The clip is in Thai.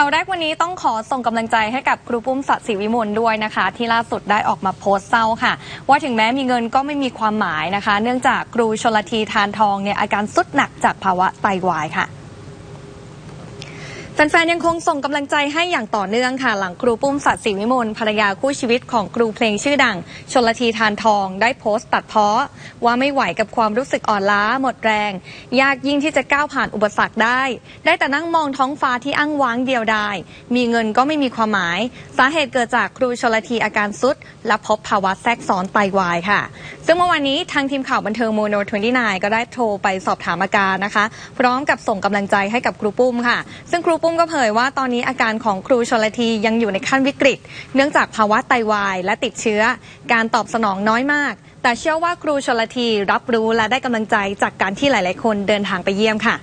ข่าวแรกวันนี้ต้องขอส่งกำลังใจให้กับครูปุ้มสัตย์ศิวิมลด้วยนะคะ ที่ล่าสุดได้ออกมาโพสต์เศร้าค่ะ ว่าถึงแม้มีเงินก็ไม่มีความหมายนะคะ เนื่องจากครูชลทีทานทองเนี่ยอาการสุดหนักจากภาวะไตวายค่ะ แฟนๆ ยังคงส่งกำลังใจให้อย่างต่อเนื่องค่ะ หลังครูปุ้มสัตย์ศรีวิมลภรรยาคู่ชีวิตของครูเพลงชื่อดัง ชนลทีทานทอง ได้โพสต์ตัดเพ้อว่าไม่ไหวกับความรู้สึกอ่อนล้าหมดแรง ยากยิ่งที่จะก้าวผ่านอุปสรรคได้ ได้แต่นั่งมองท้องฟ้าที่อ้างว้างเดียวดายมีเงินก็ไม่มีความหมาย สาเหตุเกิดจากครูชนลทีอาการสุด และพบภาวะแทรกซ้อนไตวายค่ะ ซึ่งเมื่อวานนี้ทางทีมข่าวบันเทิงโมโน29ก็ได้โทรไปสอบถามอาการนะคะ พร้อมกับส่งกำลังใจให้กับครูปุ้มค่ะ ซึ่งครูปุ้มก็เผยว่าตอนนี้อาการของครูชนละทียังอยู่ในขั้นวิกฤต เนื่องจากภาวะไตวายและติดเชื้อ การตอบสนองน้อยมาก แต่เชื่อว่าครูชนละทีรับรู้และได้กำลังใจจากการที่หลาย ๆ คนเดินทางไปเยี่ยมค่ะ